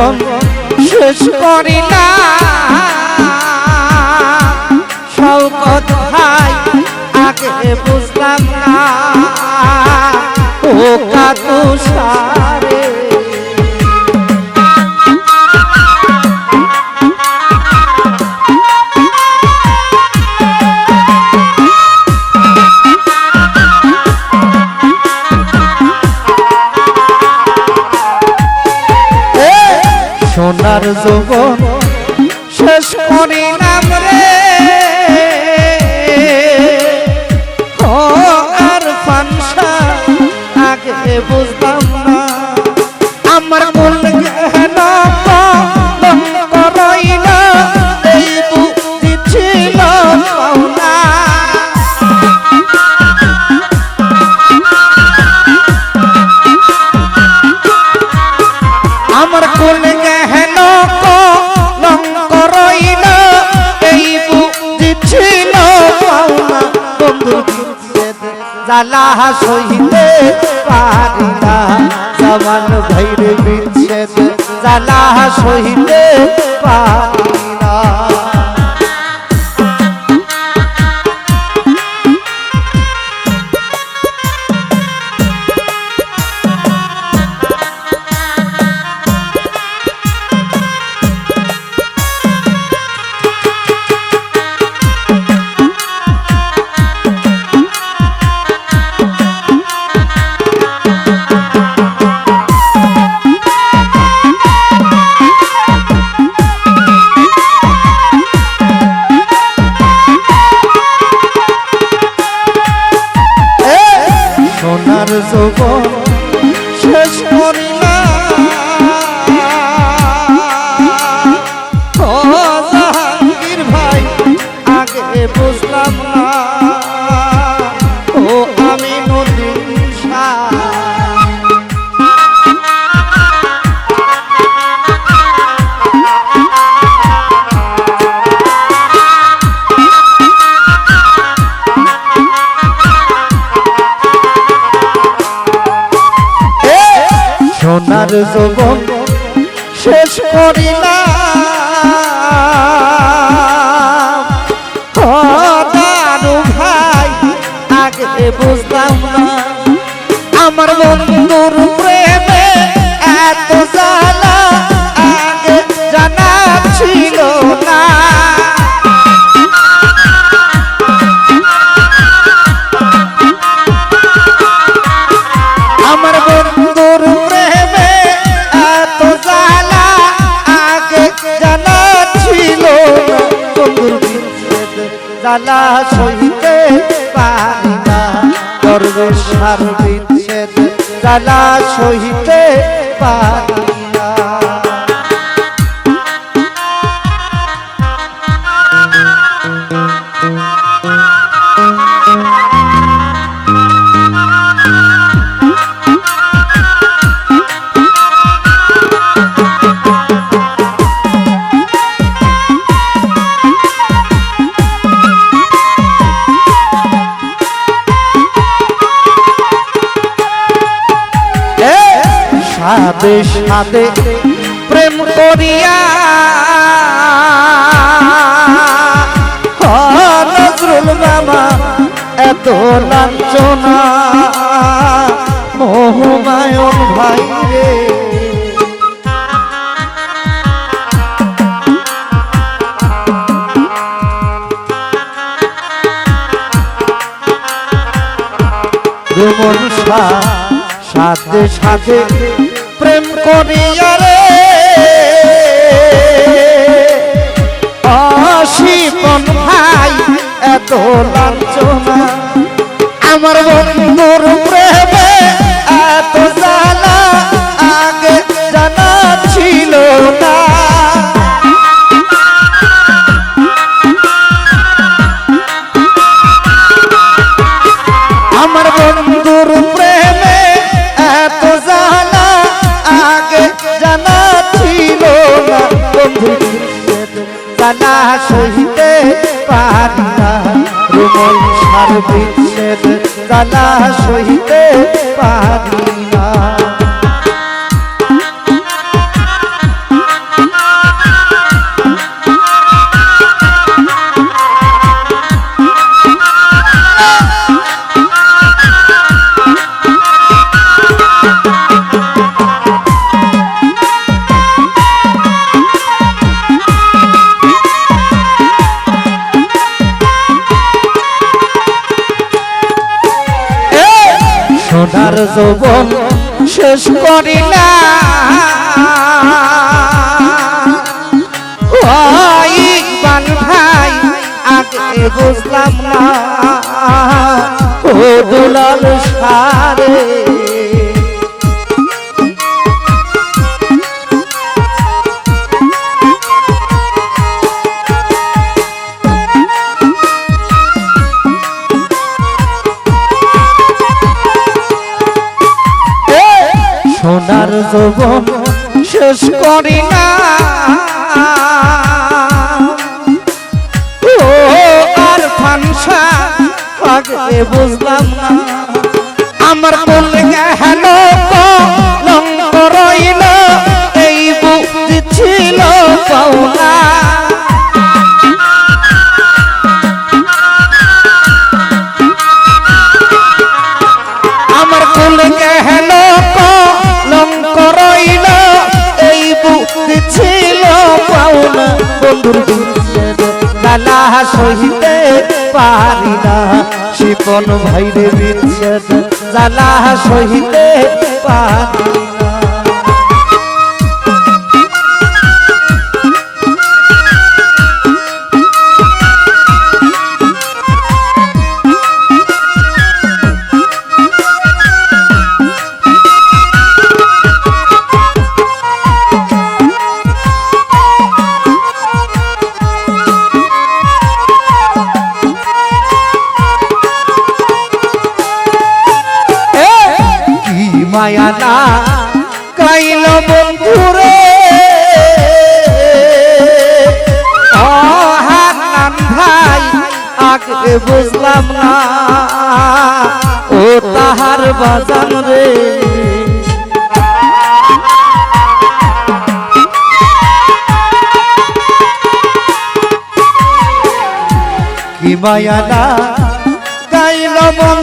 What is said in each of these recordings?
যৌবন শেষ না। সব কথাই আগে বুঝলাম না। ও কাতু জ্বালা সহিতে পারি না। জবান ভৈরে বিচ্ছেদ জ্বালা সহিতে পারি 一路走过。করিলাম। ভাই আগে বুঝলাম জ্বালা সইতে পারি না। দরবেশার বিচ্ছেদ জ্বালা সইতে পারি সাদে সাদে প্রেম করিয়া। নজরুল মামা এত লাঞ্ছনা। মোহমায়ন ভাই সাথে সাথে প্রেম করিয়া রে। অশিপন ভাই এত লাঞ্ছনা। আমার বন্ধুর প্রেমে এত রুমল সার বিচ্ছেদ জানা সহিতে পারি। শেষ করি না। ইকবাল ভাই আগে বুঝলাম না। ও দুলাল সারে। সোনার শেষ করি না। ও আর ফানসা আগে বুঝলাম না। বন্ধুর নানা সহিতে পারি না। শিপন ভাইরে বিচ্ছেদ জ্বালা সহিতে পারি মায়া না কাইল বন্ধুরে ভাই, আগে বুঝলাম না। ও তাহার বাজান রে। কি মায়া না গাইল বন্ধুরে।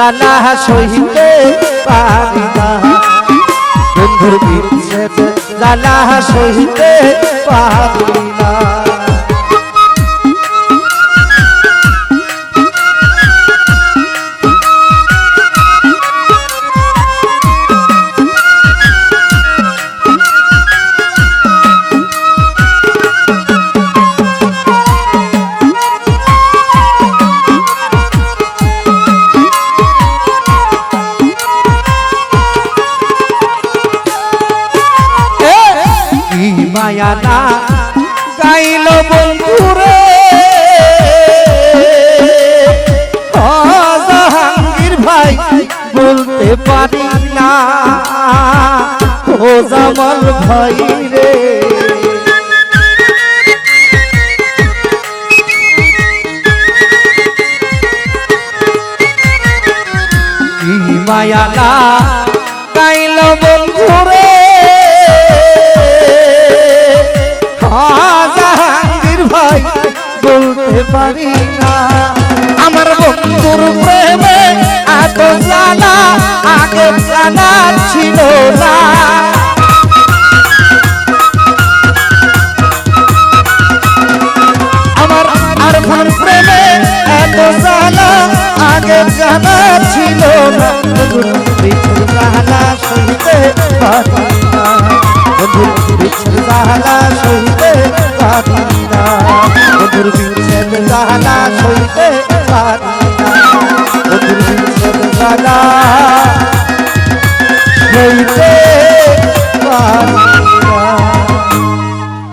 জানা সহিতে পারি না। বন্ধুর বিচ্ছেদ জানা সহিতে পারি না কি মায়া না গাইল বন্ধুরে। জাহাঙ্গীর ভাই বলতে পারি না। ও জামাল ভাই রে। কি পারি না। আমার বন্ধুর প্রেমে এত জানা, আগে জানা ছিল না। আমার আর ছিল না। জানা শুনতে পারি না। বন্ধুর জানা শুনতে পারি না। বন্ধুর জ্বালা সইতে পারি না।